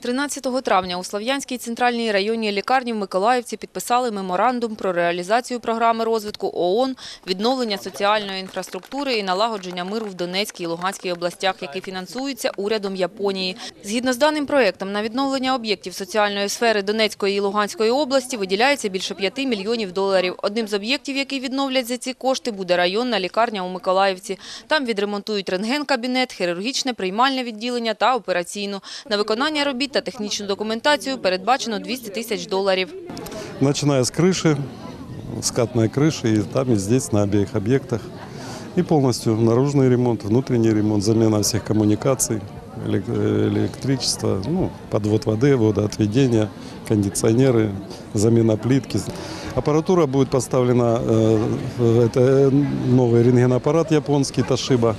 13 травня у Слов'янській центральній районній лікарні в Миколаївці підписали меморандум про реалізацію програми розвитку ООН, відновлення соціальної інфраструктури і налагодження миру в Донецькій і Луганській областях, який фінансується урядом Японії. Згідно з даним проектом, на відновлення об'єктів соціальної сфери Донецької і Луганської області виділяється більше 5 мільйонів доларів. Одним з об'єктів, який відновлять за ці кошти, буде районна лікарня у Миколаївці. Там відремонтують рентген-кабінет, хірургічне приймальне відділення та операційну. На виконання робіт та технічну документацію передбачено 200 тисяч доларів. начиная с крыши, скатной крыши, и там, и здесь, на обеих объектах. И полностью наружный ремонт, внутренний ремонт, замена всех коммуникаций, элек- э, электричество, ну, подвод воды, водоотведение, кондиционеры, замена плитки. Аппаратура будет поставлена, э, это новый рентгенаппарат японский Toshiba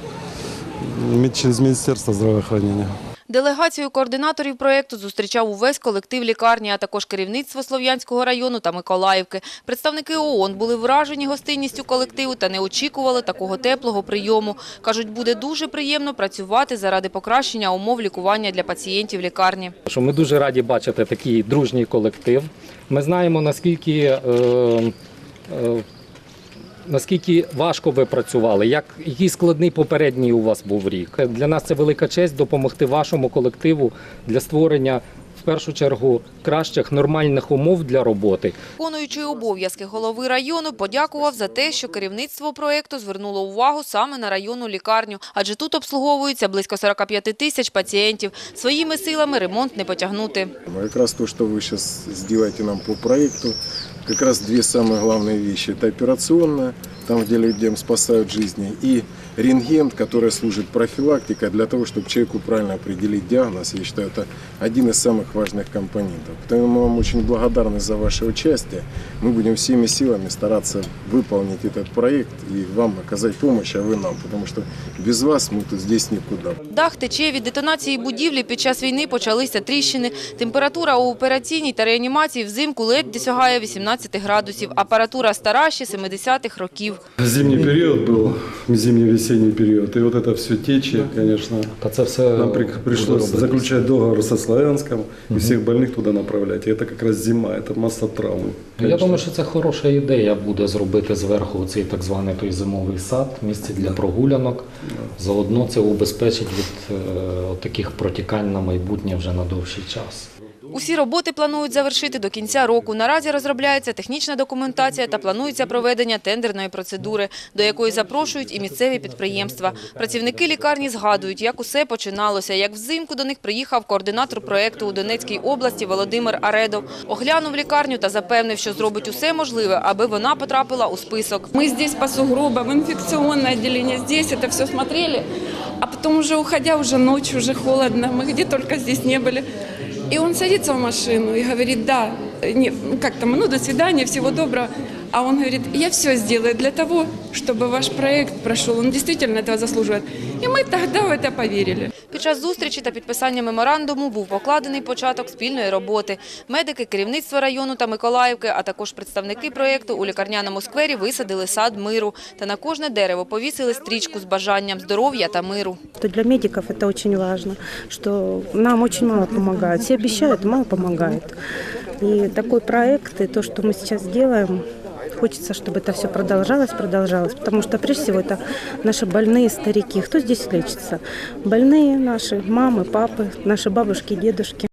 м, через Министерство здравоохранения. Делегацію координаторів проєкту зустрічав увесь колектив лікарні, а також керівництво Слов'янського району та Миколаївки. Представники ООН були вражені гостинністю колективу та не очікували такого теплого прийому. Кажуть, буде дуже приємно працювати заради покращення умов лікування для пацієнтів лікарні. Ми дуже раді бачити такий дружній колектив. Ми знаємо наскільки. Е, е, Наскільки важко ви працювали, як який складний попередній у вас був рік? Для нас це велика честь допомогти вашому колективу для створення в першу чергу кращих нормальних умов для роботи. Виконуючий обов'язки голови району подякував за те, що керівництво проєкту звернуло увагу саме на районну лікарню, адже тут обслуговується близько 45 тисяч пацієнтів. Своїми силами ремонт не потягнути. Ну, Как раз то, что вы сейчас сделаете нам по проекту, как раз две самые главные вещи. Это операционная, там, где людям спасают жизни, и рентген, который служит профилактикой для того, чтобы человеку правильно определить диагноз. Я считаю, это один из самых важных компонентов. Поэтому мы вам очень благодарны за ваше участие. Мы будем всеми силами стараться выполнить этот проект и вам оказать помощь, а вы нам, потому что без вас мы тут здесь никуда. Дах тече від детонації будівлі. Під час війни почалися тріщини. Температура у операційній та реанімації взимку ледь досягає 18 градусів. Апаратура стара ще 70-х років. Зимний период был, зимний-весенний период, и вот это все течи, конечно. Та це все Нам при- буде пришлось робитись. заключать договор со Славянском и всех больных туда направлять. И это как раз зима, это масса травм. Я конечно. думаю, що це хороша ідея буде зробити зверху цей так званий той зимовий сад, місце для прогулянок. Заодно це убезпечить від е, таких протікань на майбутнє вже на довший час. Усі роботи планують завершити до кінця року. Наразі розробляється технічна документація та планується проведення тендерної процедури, до якої запрошують і місцеві підприємства. Працівники лікарні згадують, як усе починалося, як взимку до них приїхав координатор проєкту у Донецькій області Володимир Аредов. Оглянув лікарню та запевнив, що зробить усе можливе, аби вона потрапила у список. Мы здесь по сугробам, инфекционное отделение, здесь это все смотрели. А потом уже уходя, уже ночью, уже холодно, мы где только здесь не были. И он садится в машину и говорит, да, не, как там, ну до свидания, всего доброго. А он говорит, я все сделаю для того, чтобы ваш проект прошел. Он действительно этого заслуживает. И мы тогда в это поверили. Під час зустрічі та підписання меморандуму був покладений початок спільної роботи. Медики, керівництво району та Миколаївки, а також представники проєкту у лікарняному сквері висадили сад миру та на кожне дерево повісили стрічку з бажанням здоров'я та миру. То для медиков это очень важно, что нам очень мало помогают. Все обещают, мало помогают. И такой проект, и то, что мы сейчас делаем, хочется, чтобы это все продолжалось, продолжалось. Потому что прежде всего это наши больные старики. Кто здесь лечится? Больные наши, мамы, папы, наши бабушки, дедушки.